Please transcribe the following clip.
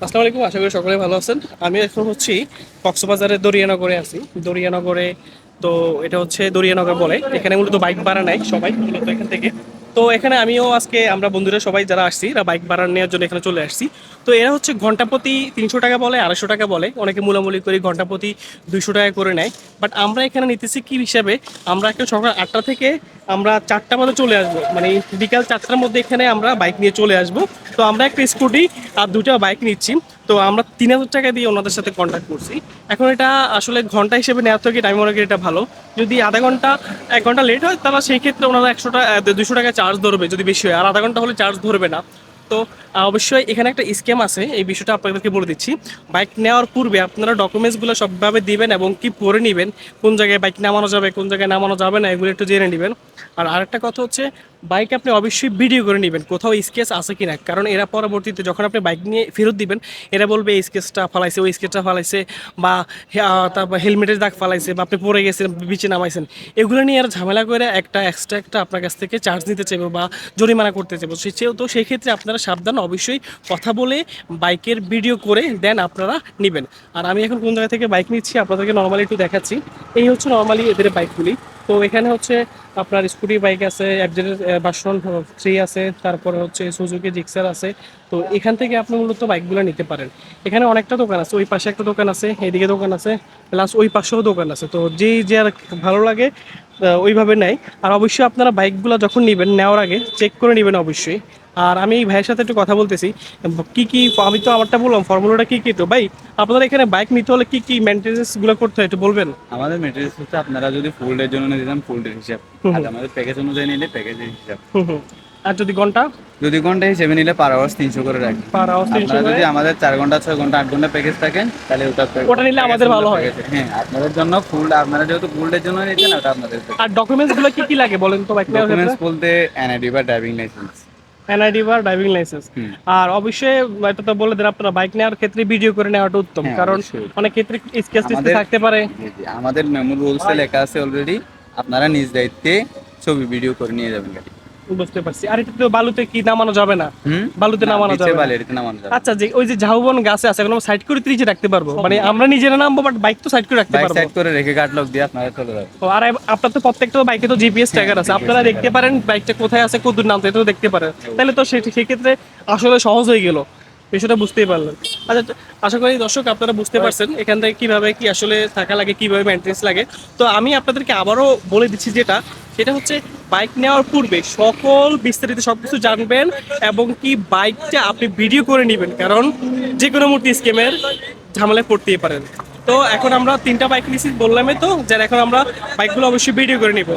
আসসালামু আলাইকুম, আশা করি সকলে ভালো আছেন। আমি এখন হচ্ছি কক্সবাজারের দরিয়ানগরে আছি। দরিয়ানগরে তো এটা হচ্ছে দরিয়ানগর বলে। এখানে মূলত বাইক ভাড়া নেয় সবাই, মূলত এখান থেকে। তো এখানে আমিও আজকে আমরা বন্ধুরা সবাই যারা আসছি, এরা বাইক ভাড়া নেওয়ার জন্য এখানে চলে আসছি। তো এরা হচ্ছে ঘণ্টা প্রতি তিনশো টাকা বলে, আড়াইশো টাকা বলে। অনেকে মূলামূলি করে ঘণ্টা প্রতি দুইশো টাকা করে নেয়। বাট আমরা এখানে নিতেছি কি হিসাবে? আমরা একটা সকাল আটটা থেকে আমরা চারটা মধ্যে চলে আসব। মানে বিকাল চারটার মধ্যে এখানে আমরা বাইক নিয়ে চলে আসব। তো আমরা একটা স্কুটি আর দুটো বাইক নিচ্ছি। তো আমরা তিন হাজার টাকা দিয়ে ওনাদের সাথে কন্ট্যাক্ট করছি। এখন এটা আসলে ঘণ্টা হিসেবে নেওয়ার থেকে টাইম অনেক এটা ভালো। যদি আধা ঘণ্টা, এক ঘণ্টা লেট হয়, তাহলে সেই ক্ষেত্রে ওনারা একশোটা দুশো টাকা চার্জ ধরবে যদি বেশি হয়। আর আধা ঘণ্টা হলে চার্জ ধরবে না। তো অবশ্যই এখানে একটা স্ক্যাম আছে, এই বিষয়টা আপনাদেরকে বলে দিচ্ছি। বাইক নেওয়ার পূর্বে আপনারা ডকুমেন্টসগুলো সবভাবে দিবেন এবং কি পরে নেবেন, কোন জায়গায় বাইক নামানো যাবে, কোন জায়গায় নামানো যাবে না, এগুলো একটু জেনে নেবেন। আর আরেকটা কথা হচ্ছে বাইক আপনি অবশ্যই ভিডিও করে নেবেন, কোথাও স্কেচ আছে কিনা। কারণ এরা পরবর্তীতে যখন আপনি বাইক নিয়ে ফেরত দিবেন, এরা বলবে, এই স্কেচটা ফালাইছে, ওই স্কেচটা ফালাইছে, বা তারপর হেলমেটের দাগ ফালাইছে, বা, আপনি পরে গেছেন, বিচে নামাইছেন। এগুলো নিয়ে আর ঝামেলা করে একটা এক্সট্রা একটা আপনার কাছ থেকে চার্জ নিতে চাইব বা জরিমানা করতে চাইব। সে তো সেই ক্ষেত্রে আপনারা সাবধান, অবশ্যই কথা বলে বাইকের ভিডিও করে দেন আপনারা নেবেন। আর আমি এখন কোন জায়গা থেকে বাইক নিচ্ছি, আপনাদেরকে নর্মালি একটু দেখাচ্ছি। এই হচ্ছে নর্মালি এদের বাইকগুলি। তো এখানে হচ্ছে আপনার স্কুটি, বাইক আছে অ্যাপজেটের বাসন থ্রি আছে, তারপরে হচ্ছে সুজুকি জিক্সার আছে। তো এখান থেকে আপনি মূলত বাইকগুলো নিতে পারেন। এখানে অনেকটা দোকান আছে, ওই পাশে একটা দোকান আছে, এদিকে দোকান আছে প্লাস ওই পাশেও দোকান আছে। তো যেই যে আর ভালো লাগে ওইভাবে নেয়। আর অবশ্যই আপনারা বাইকগুলো যখন নেবেন, নেওয়ার আগে চেক করে নেবেন অবশ্যই। আর আমি এই ভাইয়ের সাথে একটু কথা বলতেছি। কি কি আমি তো আমারটা বললাম ফর্মুলাটা কি কি তো? ভাই আপনাদের এখানে বাইক নিতে হলে কি কি মেনটেন্সগুলো করতে হয় একটু বলবেন? আমাদের মেটেরিয়ালস হচ্ছে আপনারা যদি ফুল ডের জন্য নিতেন ফুল ডের হিসাব। আর আমাদের প্যাকেজ অনুযায়ী নিলে প্যাকেজের হিসাব। আর যদি ঘণ্টা? যদি ঘণ্টা হিসেবে নিলে পার আওয়ার্স তিনশো করে রাখি। পার আওয়াজ তিনশো আপনারা যদি আমাদের চার ঘণ্টা ছয় ঘণ্টা আট ঘণ্টা প্যাকেজ থাকেন তাহলে ওটা ওটা নিলে আমাদের ভালো হয়। হ্যাঁ আপনাদের জন্য ফুল আপনারা যেহেতু ফুল ডের জন্য নিচ্ছেন ওটা আপনাদের আর ডকুমেন্টসগুলো কি কি লাগে বলেন তো ডকুমেন্টস বলতে এনআইডি বা ড্রাইভিং লাইসেন্স এনআইডি বা ড্রাইভিং লাইসেন্স আর অবশ্যই এটা তো বলে দেন আপনারা বাইক নেওয়ার ক্ষেত্রে ভিডিও করে নেওয়াটা উত্তম। হ্যাঁ, কারণ অনেক ক্ষেত্রে স্কেচ থাকতে পারে। আমাদের মেমোর রুলসে লেখা আছে অলরেডি আপনারা নিজ দায়িত্বে ছবি ভিডিও করে নিয়ে যাবেন গাড়ি। বুঝতে পারছি। আর এটা তো বালুতে কি নামানো যাবে না? বালুতে নামানো যাবে না। বালিয়াড়িতে নামানো যাবে আচ্ছা যে ওই যে ঝাউবন গাছে আছে এখন সাইড করে তিরিচে রাখতে পারব। মানে আমরা নিজেরা নামবো বাট বাইক তো সাইড করে রাখতে পারব। সাইড করে রেখে গার্ড লক দিয়ে আপনারা চলে যাবেন। ও, আর আপনার তো প্রত্যেকটা বাইকে তো জিপিএস ট্র্যাকার আছে। আপনারা দেখতে পারেন বাইকটা কোথায় আছে কত দূর নামতে এটাও দেখতে পারেন। তাহলে তো সে- সেক্ষেত্রে আসলে সহজ হয়ে গেল। বিষয়টা বুঝতেই পারলেন। আচ্ছা আশা করি দর্শক আপনারা বুঝতে পারছেন এখান থেকে কীভাবে কি আসলে থাকা লাগে কীভাবে মেনটেন্স লাগে। তো আমি আপনাদেরকে আবারও বলে দিচ্ছি যেটা সেটা হচ্ছে বাইক নেওয়ার পূর্বে সকল বিস্তারিত সবকিছু জানবেন এবং কি বাইকটা আপনি ভিডিও করে নেবেন, কারণ যে কোনো মূর্তি স্কিমের ঝামেলায় পড়তেই পারেন। তো এখন আমরা তিনটা বাইক নিয়েছি, বললামই তো, যার এখন আমরা বাইকগুলো অবশ্যই ভিডিও করে নিব।